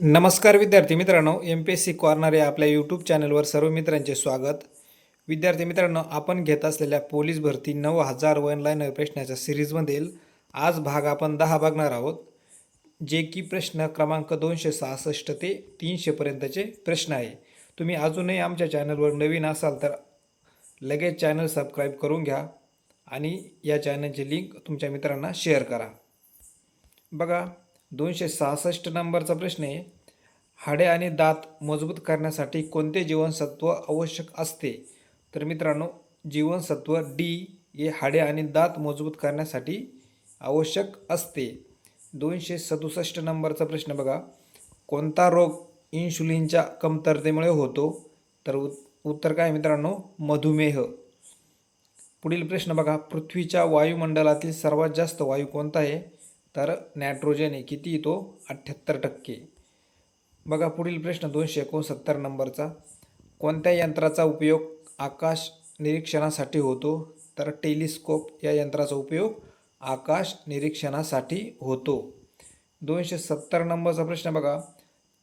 नमस्कार विद्यार्थी मित्रांनो M P S C corner या आपल्या यूट्यूब चॅनलवर सर्व मित्रांचे स्वागत. विद्यार्थी मित्रांनो आपण घेत असलेल्या पोलीस भरती नऊ हजार वन लाईन प्रश्नाच्या सिरीजमधील आज भाग आपण दहा बघणार आहोत जे की प्रश्न क्रमांक दोनशे सहासष्ट ते तीनशेपर्यंतचे प्रश्न आहे. तुम्ही अजूनही आमच्या चॅनलवर नवीन असाल तर लगेच चॅनल सबस्क्राईब करून घ्या आणि या चॅनलची लिंक तुमच्या मित्रांना शेअर करा. बघा दोनशे सहासष्ट नंबरचा प्रश्न आहे. हाडे आणि दात मजबूत करण्यासाठी कोणते जीवनसत्व आवश्यक असते? तर मित्रांनो जीवनसत्व डी हे हाडे आणि दात मजबूत करण्यासाठी आवश्यक असते. दोनशे सदुसष्ट नंबरचा प्रश्न बघा. कोणता रोग इन्शुलिनच्या कमतरतेमुळे होतो? तर उत- उत्तर काय मित्रांनो? मधुमेह. पुढील प्रश्न बघा. पृथ्वीच्या वायुमंडलातील सर्वात जास्त वायू कोणता आहे? तर नायट्रोजन आहे किती तो अठ्ठ्याहत्तर टक्के. बघा पुढील प्रश्न दोनशे एकोणसत्तर नंबरचा. कोणत्या यंत्राचा उपयोग आकाश निरीक्षणासाठी होतो? तर टेलिस्कोप या यंत्राचा उपयोग आकाश निरीक्षणासाठी होतो. दोनशे सत्तर नंबरचा प्रश्न बघा.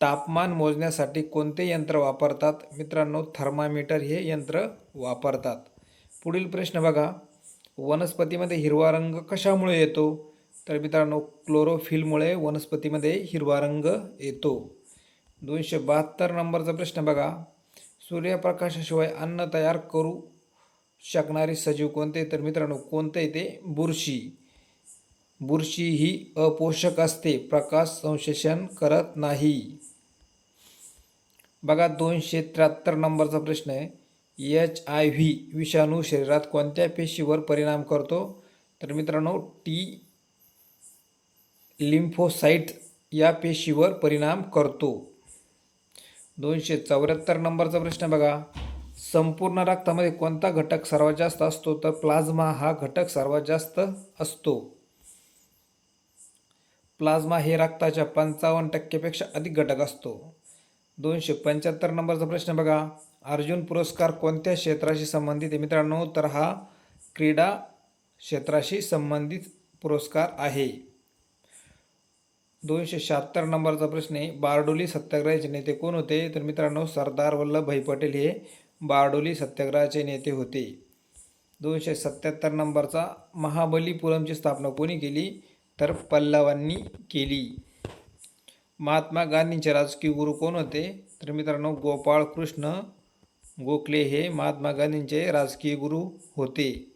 तापमान मोजण्यासाठी कोणते यंत्र वापरतात? मित्रांनो थर्मामीटर हे यंत्र वापरतात. पुढील प्रश्न बघा. वनस्पतीमध्ये हिरवा रंग कशामुळे येतो? तर मित्रांनो क्लोरोफिलमुळे वनस्पतीमध्ये हिरवा रंग येतो. दोनशे बहात्तर नंबरचा प्रश्न बघा. सूर्यप्रकाशाशिवाय अन्न तयार करू शकणारे सजीव कोणते? तर मित्रांनो कोणते ते? बुरशी. बुरशी ही अपोषक असते. प्रकाश संश्लेषण करत नाही. बघा दोनशे त्र्याहत्तर नंबरचा प्रश्न आहे. एच आय व्ही विषाणू शरीरात कोणत्या पेशीवर परिणाम करतो? तर मित्रांनो टी लिम्फोसाइट या पेशीवर परिणाम करतो. दोनशे चौऱ्याहत्तर नंबरचा प्रश्न बघा. संपूर्ण रक्तामध्ये कोणता घटक सर्वात जास्त असतो? तर प्लाझ्मा हा घटक सर्वात जास्त असतो. प्लाझ्मा हे रक्ताच्या पंचावन्न टक्केपेक्षा अधिक घटक असतो. दोनशे पंच्याहत्तर नंबरचा प्रश्न बघा. अर्जुन पुरस्कार कोणत्या क्षेत्राशी संबंधित आहे मित्रांनो? तर हा क्रीडा क्षेत्राशी संबंधित पुरस्कार आहे. दोनशे शहात्तर नंबरचा प्रश्न आहे. बारडोली सत्याग्रहाचे नेते कोण होते? तर मित्रांनो सरदार वल्लभभाई पटेल हे बारडोली सत्याग्रहाचे नेते होते. दोनशे सत्याहत्तर नंबरचा महाबलीपुरमची स्थापना कोणी केली? तर पल्लवांनी केली. महात्मा गांधींचे राजकीय गुरु कोण होते? तर मित्रांनो गोपाळ कृष्ण गोखले हे महात्मा गांधींचे राजकीय गुरु होते.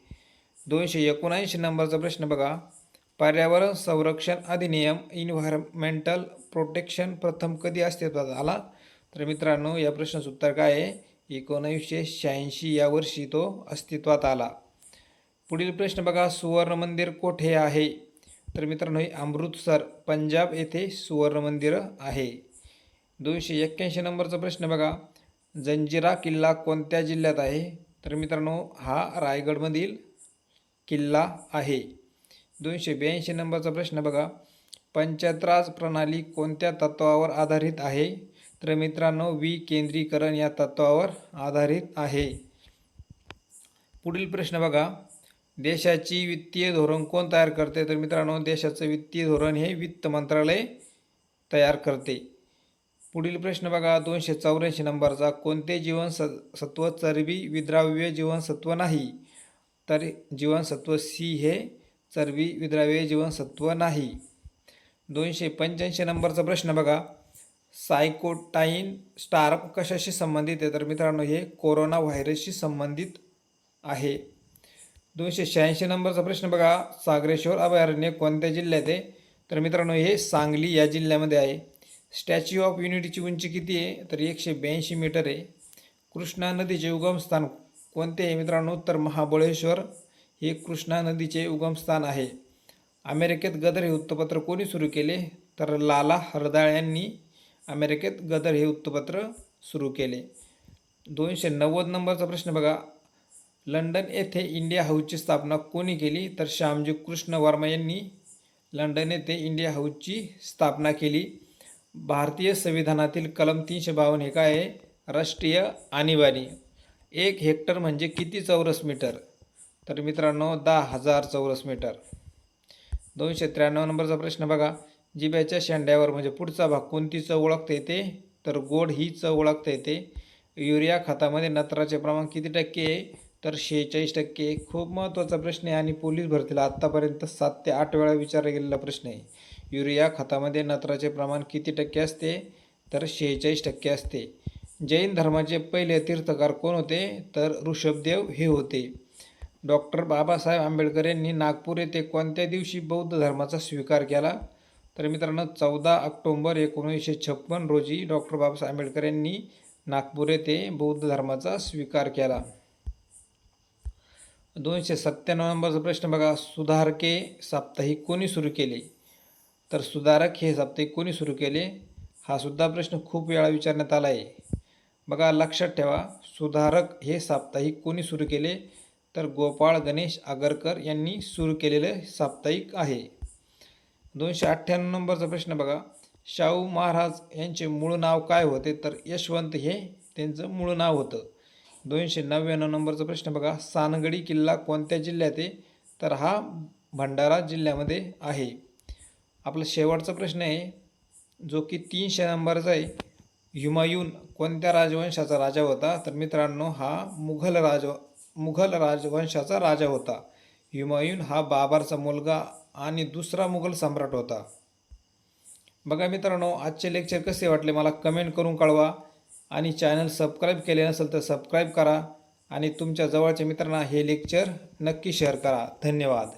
दोनशे एकोणऐंशी नंबरचा प्रश्न बघा. पर्यावरण संरक्षण अधिनियम इन्व्हायरमेंटल प्रोटेक्शन प्रथम कधी अस्तित्वात आला? तर मित्रांनो या प्रश्नाचं उत्तर काय आहे? एकोणीसशे शहाऐंशी या वर्षी तो अस्तित्वात आला. पुढील प्रश्न बघा सुवर्ण मंदिर कोठे आहे? तर मित्रांनो हे अमृतसर पंजाब येथे सुवर्ण मंदिर आहे. दोनशे एक्क्याऐंशी नंबरचा प्रश्न बघा जंजिरा किल्ला कोणत्या जिल्ह्यात आहे? तर मित्रांनो हा रायगडमधील किल्ला आहे. दोनशे ब्याऐंशी नंबरचा प्रश्न बघा. पंचत्रास प्रणाली कोणत्या तत्वावर आधारित आहे? तर मित्रांनो विकेंद्रीकरण या तत्वावर आधारित आहे. पुढील प्रश्न बघा. देशाची वित्तीय धोरण कोण तयार करते? तर मित्रांनो देशाचं वित्तीय धोरण हे वित्त मंत्रालय तयार करते. पुढील प्रश्न बघा. दोनशे चौऱ्याऐंशी नंबरचा कोणते जीवनसत्व चरबी विद्राव्य जीवनसत्व नाही? तर जीवनसत्व सी हे चरबी विद्राव्य जीवनसत्व नाही. दोनशे पंच्याऐंशी नंबरचा प्रश्न बघा. सायकोटाईन स्टार कशाशी संबंधित आहे? तर मित्रांनो हे कोरोना व्हायरसशी संबंधित आहे. दोनशे शहाऐंशी नंबरचा प्रश्न बघा. सागरेश्वर अभयारण्य कोणत्या जिल्ह्यात आहे? तर मित्रांनो हे सांगली या जिल्ह्यामध्ये आहे. स्टॅच्यू ऑफ युनिटीची उंची किती आहे? तर एकशे ब्याऐंशी मीटर आहे. कृष्णा नदीचे उगमस्थान कोणते आहे मित्रांनो? तर महाबळेश्वर हे कृष्णा नदीचे उगमस्थान आहे. अमेरिकेत गदर हे वृत्तपत्र कोणी सुरू केले? तर लाला हरदाळ यांनी अमेरिकेत गदर हे वृत्तपत्र सुरू केले. दोनशे नव्वद नंबरचा प्रश्न बघा. लंडन येथे इंडिया हाऊसची स्थापना कोणी केली? तर श्यामजी कृष्ण वर्मा यांनी लंडन येथे इंडिया हाऊसची स्थापना केली. भारतीय संविधानातील कलम तीनशे बावन्न हे काय आहे? राष्ट्रीय आणीबाणी एक हेक्टर म्हणजे किती चौरस मीटर? तर मित्रांनो दहा हजार चौरस मीटर. दोनशे त्र्याण्णव नंबरचा प्रश्न बघा. जिब्याच्या शेंड्यावर म्हणजे पुढचा भाग कोणती चव ओळखता येते? तर गोड ही चव ओळखता येते. युरिया खतामध्ये नत्राचे प्रमाण किती टक्के आहे? तर शेहेचाळीस टक्के खूप महत्त्वाचा प्रश्न आहे आणि पोलीस भरतीला आत्तापर्यंत सात ते आठ वेळा विचारला गेलेला प्रश्न आहे. युरिया खतामध्ये नत्राचे प्रमाण किती टक्के असते? तर शेहेचाळीस टक्के असते. जैन धर्माचे पहिले तीर्थकार कोण होते? तर ऋषभदेव हे होते. डॉक्टर बाबासाहेब आंबेडकर यांनी नागपूर येथे कोणत्या दिवशी बौद्ध धर्माचा स्वीकार केला? तर मित्रांनो चौदा ऑक्टोंबर एकोणीसशे छप्पन रोजी डॉक्टर बाबासाहेब आंबेडकर यांनी नागपूर येथे बौद्ध धर्माचा स्वीकार केला. दोनशे सत्त्याण्णव नंबरचा प्रश्न बघा. सुधारके साप्ताहिक कोणी सुरू केले? तर सुधारक हे साप्ताहिक कोणी सुरू केले? हा सुद्धा प्रश्न खूप वेळा विचारण्यात आला आहे बघा लक्षात ठेवा. सुधारक हे साप्ताहिक कोणी सुरू केले? तर गोपाळ गणेश आगरकर यांनी सुरू केलेलं साप्ताहिक आहे. दोनशे अठ्ठ्याण्णव नंबरचा प्रश्न बघा. शाहू महाराज यांचे मूळ नाव काय होते? तर यशवंत हे त्यांचं मूळ नाव होतं. दोनशे नव्याण्णव नंबरचा प्रश्न बघा. सानगडी किल्ला कोणत्या जिल्ह्यात आहे? तर हा भंडारा जिल्ह्यामध्ये आहे. आपला शेवटचा प्रश्न आहे जो की तीनशे नंबरचा आहे. हुमायून कोणत्या राजवंशाचा राजा होता? तर मित्रांनो हा मुघल राज मुघल राजवंशाचा राजा होता. हुमायून हा बाबरचा मुलगा आणि दुसरा मुघल सम्राट होता. बघा मित्रांनो आजचे लेक्चर कसे वाटले मला कमेंट करून कळवा आणि चॅनल सबस्क्राईब केले नसेल तर सबस्क्राईब करा आणि तुमच्या जवळच्या मित्रांना हे लेक्चर नक्की शेअर करा. धन्यवाद.